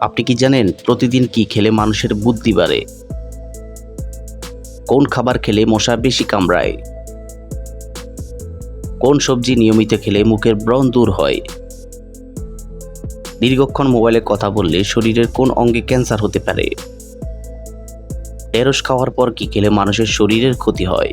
আপনি কি জানেন প্রতিদিন কি খেলে মানুষের বুদ্ধি বাড়ে? কোন খাবার খেলে মশা বেশি কামড়ায়? কোন সবজি নিয়মিত খেলে মুখের ব্রণ দূর হয়? দীর্ঘক্ষণ মোবাইলে কথা বললে শরীরের কোন অঙ্গে ক্যান্সার হতে পারে? ঢেঁড়স খাওয়ার পর কি খেলে মানুষের শরীরের ক্ষতি হয়?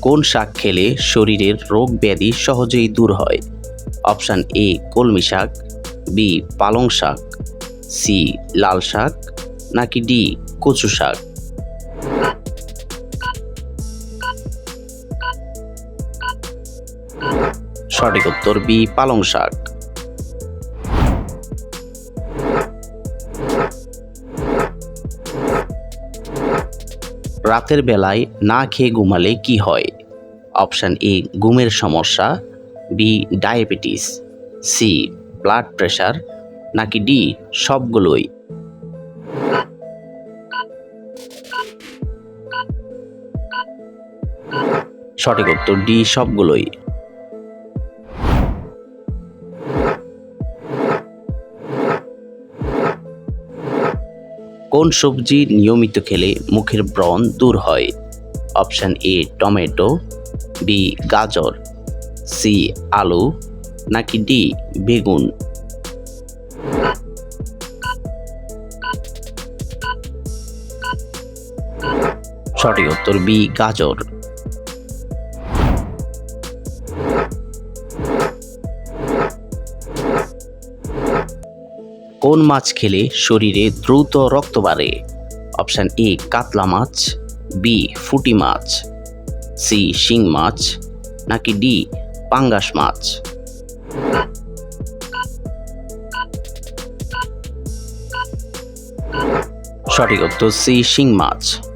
কোন শাক খেলে শরীরের রোগ ব্যাধি সহজেই দূর হয়? অপশান এ, কলমি শাক বি পালং শাক সি লাল শাক, নাকি ডি কচু শাক? সঠিক উত্তর বি পালং শাক। রাতের বেলায় না খেয়ে ঘুমালে কি হয়? অপশান এ, ঘুমের সমস্যা B diabetes C blood pressure নাকি ডি সবগুলোই। সঠিক উত্তর ডি সবগুলোই। কোন সবজি নিয়মিত খেলে মুখের ব্রণ দূর হয়। অপশান এ, টমেটো বি গাজর সি আলু, নাকি ডি বেগুন। সঠিক উত্তর বি গাজর। কোন মাছ খেলে শরীরে দ্রুত রক্ত বাড়ে? অপশান এ, কাতলা মাছ, বি, ফুটি মাছ, সি, শিং মাছ, নাকি ডি, পাঙ্গাস মাছ? সঠিক উত্তর সি, শিং মাছ।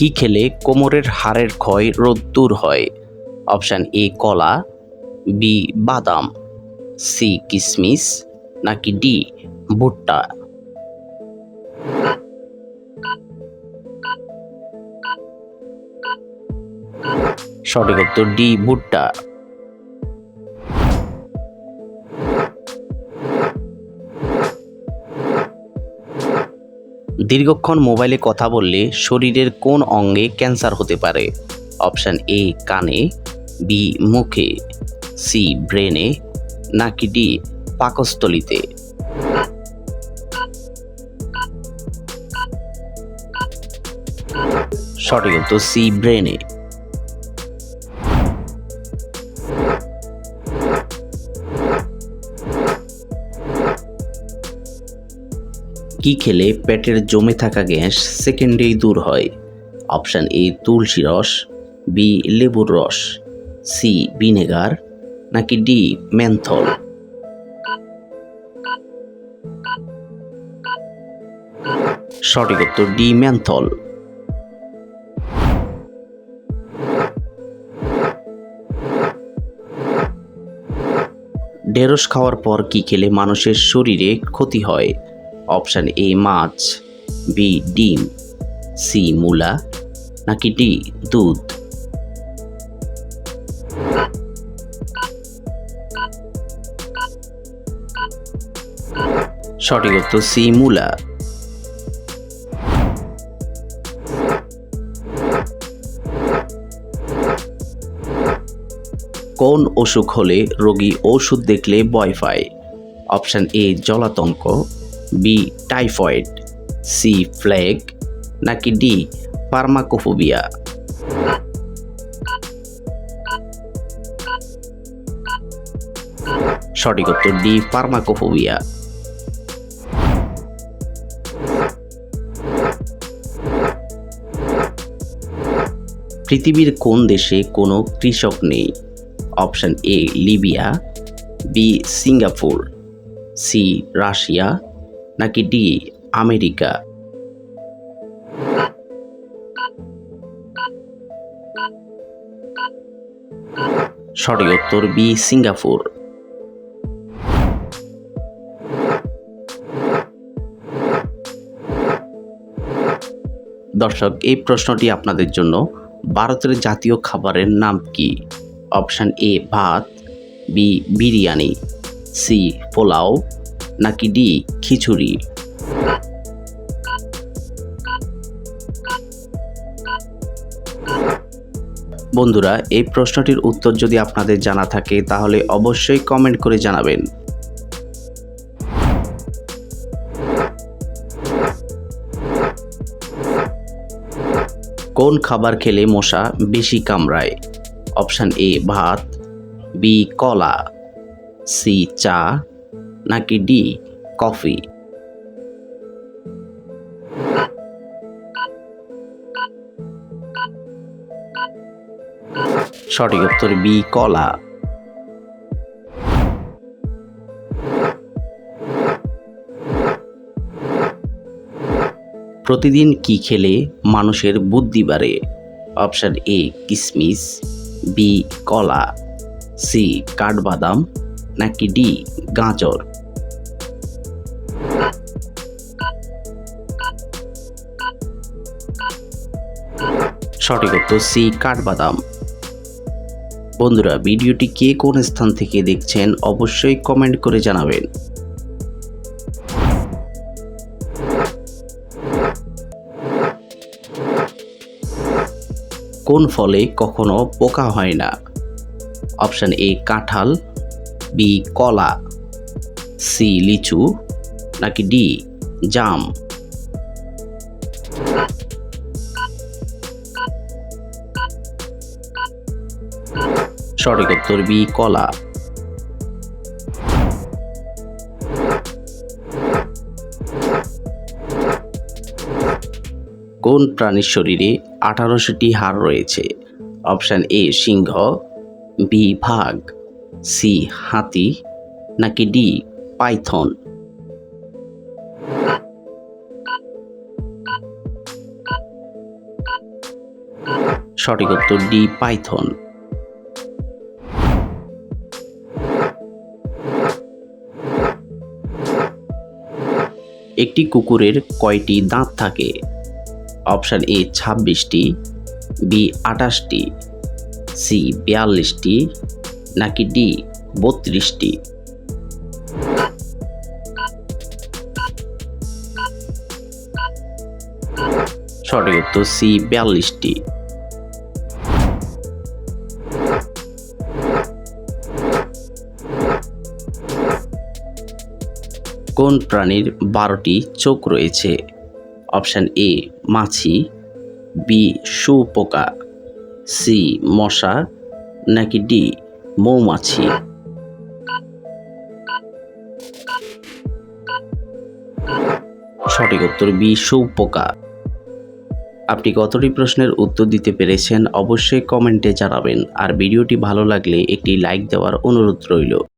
কি খেলে কোমরের হাড়ের ক্ষয় রোদ দূর হয়? অপশান এ, কলা, বি, বাদাম, সি, কিসমিস, নাকি ডি, ভুট্টা? সঠিক উত্তর ডি, ভুট্টা। দীর্ঘক্ষণ মোবাইলে কথা বললে শরীরের কোন অঙ্গে ক্যান্সার হতে পারে? অপশান এ, কানে, বি, মুখে, সি, ব্রেনে, নাকি ডি, পাকস্থলিতে? সঠিক উত্তর সি, ব্রেনে। কি খেলে পেটের জমে থাকা গ্যাস সেকেন্ডেই দূর হয়? অপশান এ, তুলসী রস বি লেবুর রস সি ভিনেগার, নাকি ডি মেন্থল? সঠিক উত্তর ডি মেন্থল। ঢেঁড়স খাওয়ার পর কি খেলে মানুষের শরীরে ক্ষতি হয়? অপশান এ মাছ, বি ডিম, সি মূলা, নাকি ডি দুধ? সঠিক উত্তর সি মূলা। কোন অসুখ হলে রোগী ওষুধ দেখলে ভয় পায়? অপশান এ, জলাতঙ্ক। বি টাইফয়েড সি ফ্লেগ নাকি ডি পার্মাকোফোবিয়া সঠিক উত্তর ডি পার্মাকোফোবিয়া পৃথিবীর কোন দেশে কোনো কৃষক নেই? Option A Libya B Singapore C Russia নাকি ডি, আমেরিকা? সঠিক উত্তর বি, সিঙ্গাপুর। দর্শক, এই প্রশ্নটি আপনাদের জন্য। ভারতের জাতীয় খাবারের নাম কি? অপশান এ, ভাত, বি, বিরিয়ানি, সি, পোলাও নাকি ডি, খিচুড়ি? বন্ধুরা, এই প্রশ্নটির উত্তর যদি আপনাদের জানা থাকে, তাহলে অবশ্যই কমেন্ট করে জানাবেন। কোন খাবার খেলে মশা বেশি কামড়ায়? অপশান এ, ভাত, বি, কলা, সি, চা নাকি ডি, কফি? সঠিক উত্তর বি, কলা। প্রতিদিন কি খেলে মানুষের বুদ্ধি বাড়ে? অপশান এ, কিসমিস, বি, কলা, সি, কাঠবাদাম নাকি ডি, গাজর? সঠিক উত্তর সি, কাঠবাদাম। বন্ধুরা, ভিডিওটি কে কোন স্থান থেকে দেখছেন অবশ্যই কমেন্ট করে জানাবেন। কোন ফলে কখনো পোকা হয় না? অপশান এ, কাঁঠাল। বি কলা সি লিচু, নাকি ডি জাম? সঠিক উত্তর বি কলা। কোন প্রাণীর শরীরে আঠারোশোটি হাড় রয়েছে? অপশান এ সিংহ বি ভাগ। সি হাতি নাকি ডি পাইথন? সঠিক উত্তর ডি পাইথন। একটি কুকুরের কয়টি দাঁত থাকে? অপশান এ ছাব্বিশটি, বি আঠাশটি, সি বিয়াল্লিশটি নাকি ডি বত্রিশটি? সঠিক উত্তর সি বিয়াল্লিশটি। কোন প্রাণীর বারোটি চোখ রয়েছে? অপশান এ মাছি, বি শুপোকা সি মশা, নাকি ডি মৌমাছি। সঠিক উত্তর বি পোকা আপনি কতটি প্রশ্নের উত্তর দিতে পেরেছেন অবশ্যই কমেন্টে জানাবেন। আর ভিডিওটি ভালো লাগলে একটি লাইক দেওয়ার অনুরোধ রইল।